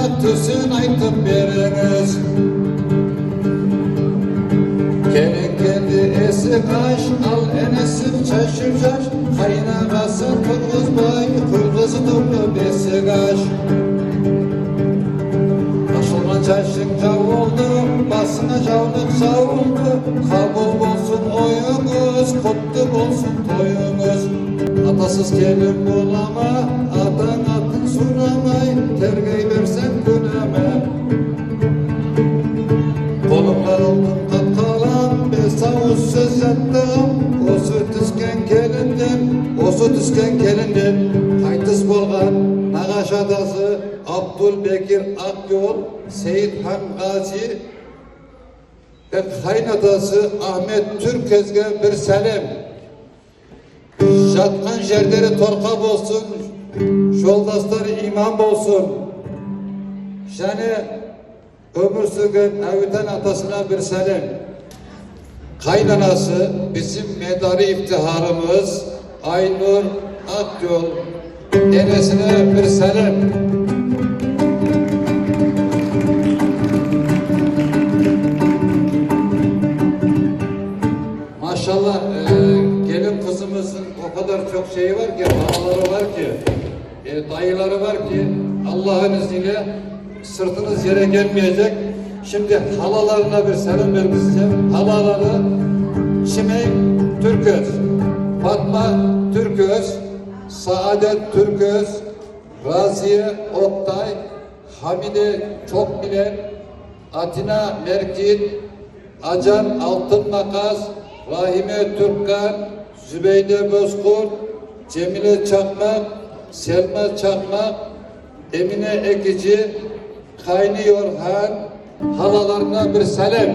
türküsün aytıp beriniz Gelin geldi esik aş al enesim çaşır çaş Kaynağası kırgız bay kırgız dumlu besik aş Aşılma çaşınca oldu basına çavlık savuldu Kabul olsun oyunuz kutlu olsun toyunuz. Atasız gelin bulama tergey versen güneme Kolumda altında kalan bir savuz söz yattım O süt isken gelindim, o süt isken gelindim. Kaytıs bolgan Nagaş adası Abdülbekir Akyol Seyit Han Gazi ve kaynatası Ahmet Türkez'e bir selam. Şatkan yerleri torka olsun, Şoldastır iman bolsun. Şəni ömür sürgün evden atasına bir selam. Kaynanası bizim medarı iftiharımız Aynur Akyol nenesine bir selam. Maşallah e, gelin kızımızın o kadar çok şeyi var ki, bağları var ki e, dayıları var ki Allah'ın izniyle sırtınız yere gelmeyecek. Şimdi halalarına bir selam vermek isteyeceğim. Halaları Çimek Türköz, Fatma Türköz, Saadet Türköz, Raziye Oktay, Hamide Çokbilen, Atina Merkin, Acan Altın Makas, Rahime Türkkan, Zübeyde Bozkurt, Cemile Çakmak, Selma Çakmak, Emine Ekici, Kayni Yorhan, halalarına bir selam.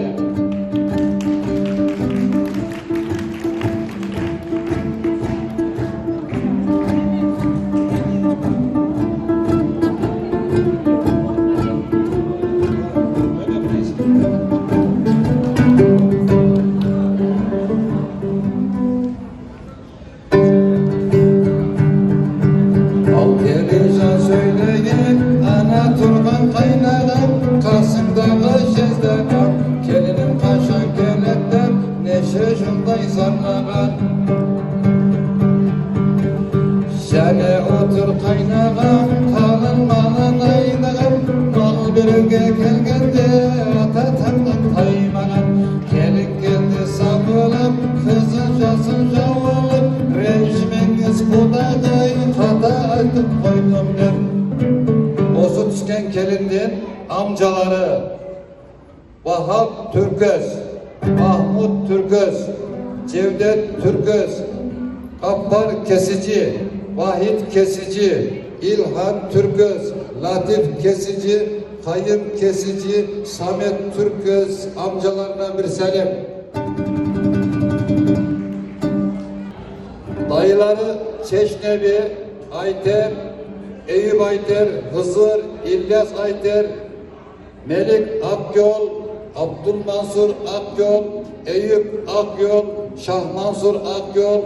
Şene otur kaynağım kalın malın aynağım Mal birge kelgende ata tandan taymağım Gelin geldi sabırım kızın casın amcaları Vahap Türköz, Mahmut Türköz, Cevdet Türköz, Kappar Kesici, Vahit Kesici, İlhan Türköz, Latif Kesici, Kayım Kesici, Samet Türköz amcalarına bir selam. Dayıları Çeşnevi, Ayter, Eyüp Ayter, Hızır, İlyas Ayter, Melik Akyol, Abdülmansur Akyol, Eyüp Akyol, Şahmansur Akyol.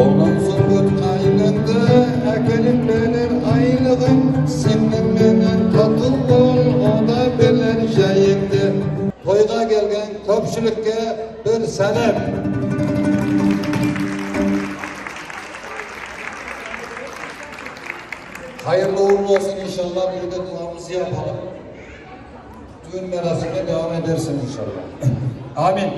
Olan sungut aylındı, ekelim belir aylığın, senin menen tatıl ol, o da bilir şeyindi. Toyga gelgen köpçülükке bir selam. Hayırlı uğurlu olsun inşallah. Bir de duamızı yapalım. Düğün merasimine devam edersin inşallah. Amin.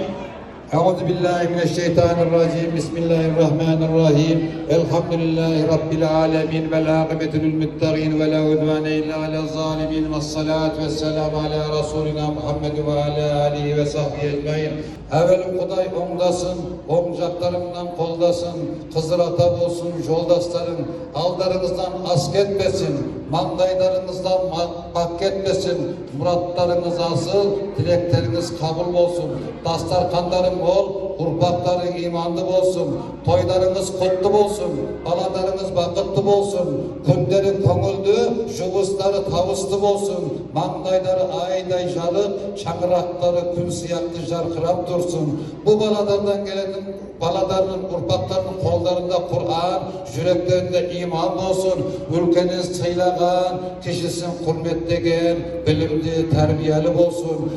Euzu billahi mineşşeytanirracim. Bismillahirrahmanirrahim. Elhamdülillahi rabbil alamin ve akibetu lil muttaqin ve la udvane illa alel zalimin. Ves salatu vesselam ala rasulina Muhammed ve ala alihi ve sahbihi ecmaîn. Evvel Kuday ondasın, omcaklarından koldasın, Kızır ata olsun, yoldaşların, aldarınızdan ask etmesin, mandaylarınızdan ma- hak etmesin, muratlarınız asıl, dilekleriniz kabul olsun, dastarkanların bol, Kurbakların imanlı olsun, toylarınız kutlu olsun, balalarınız bakıtlı olsun, günlerin konuldu, şubusları tavuslu olsun, Mangdayları ayday jalıp, çangırakları kün siyahtı jarkırap dursun. Bu baladardan gelen baladarının, urpaklarının kollarında Kur'an, yüreklerinde iman olsun. Ülkeniz sıylagan, kişisin hürmetlegen, bilimli, terbiyeli olsun.